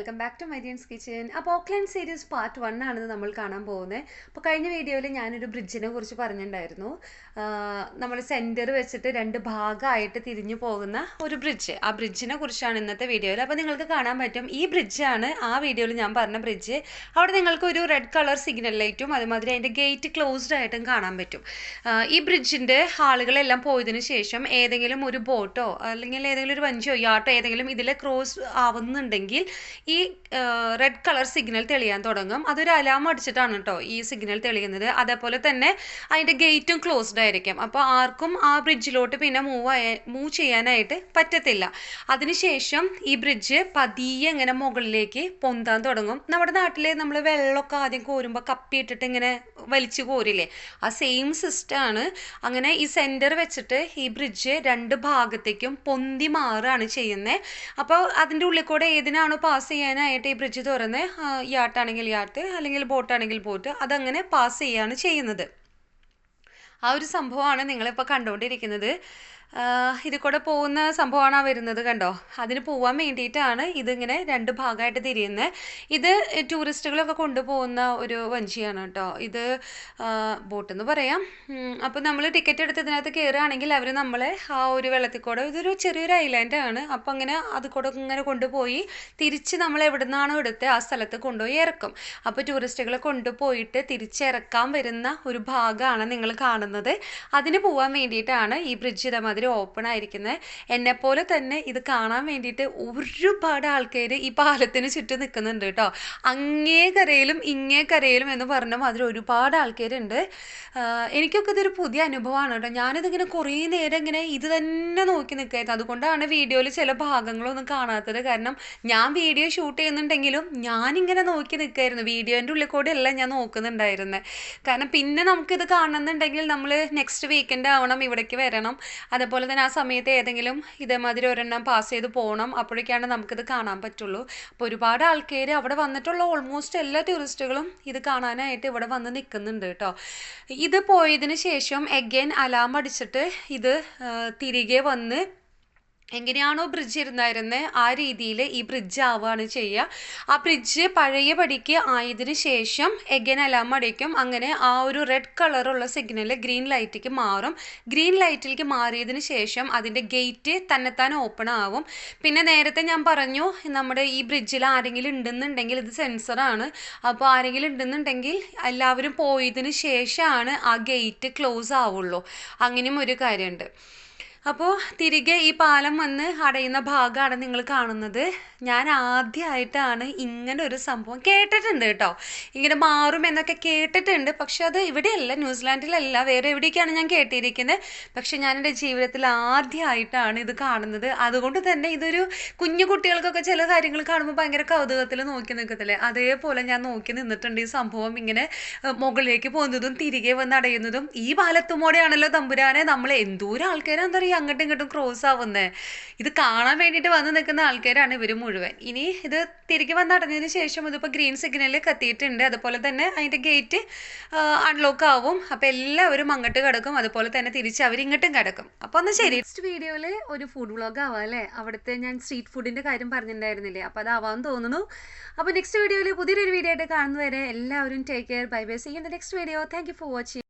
Welcome back to Marian's kitchen അപ്പോൾ Auckland series part one ആണ് നമ്മൾ കാണാൻ പോകുന്നത് അപ്പോൾ കഴിഞ്ഞ വീഡിയോയിൽ ഞാനൊരു ബ്രിഡ്ജിനെ കുറിച്ച് പറഞ്ഞിട്ടുണ്ടായിരുന്നു നമ്മൾ സെന്റർ വെച്ചിട്ട് രണ്ട് ഭാഗമായിട്ട് തിരിഞ്ഞു പോകുന്ന ഒരു ബ്രിഡ്ജ് ആ ബ്രിഡ്ജിനെ കുറിച്ചാണ് ഇന്നത്തെ വീഡിയോയിൽ അപ്പോൾ നിങ്ങൾക്ക് കാണാൻ പറ്റും ഈ ബ്രിഡ്ജാണ് ആ വീഡിയോയിൽ ഞാൻ പറഞ്ഞ ബ്രിഡ്ജ് അവിടെ നിങ്ങൾക്ക് ഒരു റെഡ് കളർ സിഗ്നൽ ലൈറ്റും അതുമാതിരി അതിന്റെ ഗേറ്റ് ക്ലോസ്ഡ് ആയിട്ടും കാണാൻ പറ്റും. ഈ ബ്രിഡ്ജിന്റെ ആളുകളെല്ലാം പോയതിന് ശേഷം ഏതെങ്കിലും ഒരു ബോട്ടോ അല്ലെങ്കിൽ ഏതെങ്കിലും ഒരു വഞ്ചിയോ യാട്ടോ ഏതെങ്കിലും ഇതിലെ ക്രോസ് ആവുന്നുണ്ടെങ്കിൽ ഈ റെഡ് കളർ സിഗ്നൽ തെളിയാൻ തുടങ്ങും. അതൊരു അലാം അടിച്ചിട്ടാണ് കേട്ടോ ഈ സിഗ്നൽ തെളിയുന്നത്. അതേപോലെ തന്നെ അതിന്റെ ഗേറ്റും ക്ലോസ്ഡ് ആയിരിക്കും. അപ്പോൾ ആർക്കും ആ ബ്രിഡ്ജിലോട്ട് പിന്നെ മൂവ് ആയ മൂവ് ചെയ്യാനായിട്ട് പറ്റത്തില്ല. അതിനുശേഷം ഈ ബ്രിഡ്ജ് പതിയെ ഇങ്ങനെ മുകളിലേക്ക് പൊന്താൻ തുടങ്ങും. നമ്മുടെ നാട്ടിൽ നമ്മൾ വെള്ളമൊക്കെ ആദ്യം കോരുമ്പോൾ കപ്പിയിട്ടിട്ട് ഇങ്ങനെ വലിച്ചു കോരില്ലേ? ആ സെയിം സിസ്റ്റമാണ് അങ്ങനെ ഈ സെന്റർ വെച്ചിട്ട് ഈ ബ്രിഡ്ജ് രണ്ട് ഭാഗത്തേക്കും പൊന്തി മാറുകയാണ് ചെയ്യുന്നത് അപ്പോൾ അതിന്റെ ഉള്ളിൽ കൂടെ ഏതിനാണോ പാസ് ചെയ്യാനായിട്ട് ഈ ബ്രിഡ്ജ് തുറന്ന് യാട്ടാണെങ്കിൽ യാട്ട് അല്ലെങ്കിൽ ബോട്ടാണെങ്കിൽ ബോട്ട് അതങ്ങനെ പാസ് ചെയ്യുകയാണ് ചെയ്യുന്നത്. ആ ഒരു സംഭവമാണ് നിങ്ങളിപ്പോൾ കണ്ടുകൊണ്ടിരിക്കുന്നത്. ഇതിൽ കൂടെ പോകുന്ന സംഭവമാണ് ആ വരുന്നത് കണ്ടോ? അതിന് പോവാൻ വേണ്ടിയിട്ടാണ് ഇതിങ്ങനെ രണ്ട് ഭാഗമായിട്ട് തിരിയുന്നത് ഇത് ടൂറിസ്റ്റുകളൊക്കെ കൊണ്ടുപോകുന്ന ഒരു വഞ്ചിയാണ് കേട്ടോ. ഇത് ബോട്ട് എന്ന് പറയാം. അപ്പോൾ നമ്മൾ ടിക്കറ്റ് എടുത്ത് ഇതിനകത്ത് കയറുകയാണെങ്കിൽ അവർ നമ്മളെ ആ ഒരു വെള്ളത്തിൽ കൂടെ ഇതൊരു ചെറിയൊരു ഐലാൻഡാണ് അപ്പോൾ അങ്ങനെ അത് കൂടെ ഇങ്ങനെ കൊണ്ടുപോയി തിരിച്ച് നമ്മൾ എവിടെ നിന്നാണോ എടുത്ത് ആ സ്ഥലത്ത് കൊണ്ടുപോയി ഇറക്കും. അപ്പോൾ ടൂറിസ്റ്റുകളെ കൊണ്ടുപോയിട്ട് തിരിച്ചിറക്കാൻ വരുന്ന ഒരു ഭാഗമാണ് നിങ്ങൾ കാണുന്നത്. അതിന് പോവാൻ വേണ്ടിയിട്ടാണ് ഈ ബ്രിഡ്ജ് ഇതേമാതിരി ഓപ്പൺ ആയിരിക്കുന്നത് എന്നെപ്പോലെ തന്നെ ഇത് കാണാൻ വേണ്ടിയിട്ട് ഒരുപാട് ആൾക്കാർ ഈ പാലത്തിന് ചുറ്റും നിൽക്കുന്നുണ്ട് കേട്ടോ അങ്ങേ കരയിലും ഇങ്ങേ കരയിലും എന്ന് പറഞ്ഞ മാതിരി ഒരുപാട് ആൾക്കാരുണ്ട്. എനിക്കൊക്കെ ഇതൊരു പുതിയ അനുഭവമാണ് കേട്ടോ ഞാനിതിങ്ങനെ കുറേ നേരം ഇങ്ങനെ ഇത് തന്നെ നോക്കി നിൽക്കായിരുന്നു അതുകൊണ്ടാണ് വീഡിയോയിൽ ചില ഭാഗങ്ങളൊന്നും കാണാത്തത്. കാരണം ഞാൻ വീഡിയോ ഷൂട്ട് ചെയ്യുന്നുണ്ടെങ്കിലും ഞാനിങ്ങനെ നോക്കി നിൽക്കായിരുന്നു വീഡിയോന്റെ ഉള്ളിൽ കൂടെ എല്ലാം ഞാൻ നോക്കുന്നുണ്ടായിരുന്നത് കാരണം പിന്നെ നമുക്കിത് കാണുന്നുണ്ടെങ്കിൽ നമ്മൾ നെക്സ്റ്റ് വീക്കെൻഡ് ആവണം ഇവിടേക്ക് വരണം. അതേപോലെ തന്നെ ആ സമയത്ത് ഏതെങ്കിലും ഇതേമാതിരി ഒരെണ്ണം പാസ് ചെയ്ത് പോകണം അപ്പോഴേക്കാണ് നമുക്കിത് കാണാൻ പറ്റുള്ളൂ. അപ്പോൾ ഒരുപാട് ആൾക്കാർ അവിടെ വന്നിട്ടുള്ള ഓൾമോസ്റ്റ് എല്ലാ ടൂറിസ്റ്റുകളും ഇത് കാണാനായിട്ട് ഇവിടെ വന്ന് നിൽക്കുന്നുണ്ട് കേട്ടോ. ഇത് പോയതിന് ശേഷം എഗെയിൻ അലാം അടിച്ചിട്ട് ഇത് തിരികെ വന്ന് എങ്ങനെയാണോ ബ്രിഡ്ജ് ഇരുന്നായിരുന്നത് ആ രീതിയിൽ ഈ ബ്രിഡ്ജ് ആവുകയാണ് ചെയ്യുക. ആ ബ്രിഡ്ജ് പഴയ പടിക്ക് ആയതിനു ശേഷം എഗൻ അലാം അടിക്കും. അങ്ങനെ ആ ഒരു റെഡ് കളറുള്ള സിഗ്നൽ ഗ്രീൻ ലൈറ്റിലേക്ക് മാറും. ഗ്രീൻ ലൈറ്റിലേക്ക് മാറിയതിന് ശേഷം അതിന്റെ ഗേറ്റ് തന്നെത്താൻ ഓപ്പൺ ആവും. പിന്നെ നേരത്തെ ഞാൻ പറഞ്ഞു നമ്മുടെ ഈ ബ്രിഡ്ജിൽ ആരെങ്കിലും ഉണ്ടെന്നുണ്ടെങ്കിൽ ഇത് സെൻസറാണ് അപ്പോൾ ആരെങ്കിലും ഉണ്ടെന്നുണ്ടെങ്കിൽ എല്ലാവരും പോയതിന് ശേഷമാണ് ആ ഗേറ്റ് ക്ലോസ് ആവുള്ളൂ. അങ്ങനെയും ഒരു കാര്യമുണ്ട്. അപ്പോൾ തിരികെ ഈ പാലം വന്ന് അടയുന്ന ഭാഗമാണ് നിങ്ങൾ കാണുന്നത്. ഞാൻ ആദ്യമായിട്ടാണ് ഇങ്ങനെ ഒരു സംഭവം കേട്ടിട്ടുണ്ട് കേട്ടോ. ഇങ്ങനെ മാറും എന്നൊക്കെ കേട്ടിട്ടുണ്ട്. പക്ഷെ അത് ഇവിടെയല്ല ന്യൂസിലാൻഡിലല്ല. വേറെ എവിടേക്കാണ് ഞാൻ കേട്ടിരിക്കുന്നത് പക്ഷെ ഞാൻ എന്റെ ജീവിതത്തിൽ ആദ്യമായിട്ടാണ് ഇത് കാണുന്നത്. അതുകൊണ്ട് തന്നെ ഇതൊരു കുഞ്ഞു കുട്ടികൾക്കൊക്കെ ചില കാര്യങ്ങൾ കാണുമ്പോൾ ഭയങ്കര കൗതുകത്തിൽ നോക്കി നിൽക്കത്തില്ലേ? അതേപോലെ ഞാൻ നോക്കി നിന്നിട്ടുണ്ട് ഈ സംഭവം ഇങ്ങനെ മുകളിലേക്ക് പോകുന്നതും തിരികെ വന്ന് അടയുന്നതും. ഈ പാലത്തുമോടെയാണല്ലോ തമ്പുരാനെ. നമ്മൾ എന്തോരം ആൾക്കാരാ പറയുക അങ്ങോട്ടും ഇങ്ങോട്ടും ക്രോസ് ആവുന്നത് ഇത് കാണാൻ വേണ്ടിയിട്ട് വന്ന് നിൽക്കുന്ന ആൾക്കാരാണ് ഇവർ മുഴുവൻ. ഇനി ഇത് തിരികെ വന്ന് അടഞ്ഞതിന് ശേഷം ഇതിപ്പോൾ ഗ്രീൻ സിഗ്നലിൽ കത്തിയിട്ടുണ്ട്. അതുപോലെ തന്നെ അതിന്റെ ഗേറ്റ് അൺലോക്ക് ആവും. അപ്പോൾ എല്ലാവരും അങ്ങോട്ട് കിടക്കും. അതുപോലെ തന്നെ തിരിച്ച് അവർ ഇങ്ങോട്ടും കിടക്കും. അപ്പോൾ ഒന്ന് ശരി. നെക്സ്റ്റ് വീഡിയോയിൽ ഒരു ഫുഡ് വ്ളോഗ് ആവാം അല്ലേ? അവിടുത്തെ ഞാൻ സ്ട്രീറ്റ് ഫുഡിന്റെ കാര്യം പറഞ്ഞിട്ടുണ്ടായിരുന്നില്ലേ? അപ്പോൾ അതാവാമെന്ന് തോന്നുന്നു. അപ്പോൾ നെക്സ്റ്റ് വീഡിയോയിൽ പുതിയൊരു വീഡിയോ ആയിട്ട് കാണുന്നവരെ എല്ലാവരും take care bye bye see in the next video thank you for watching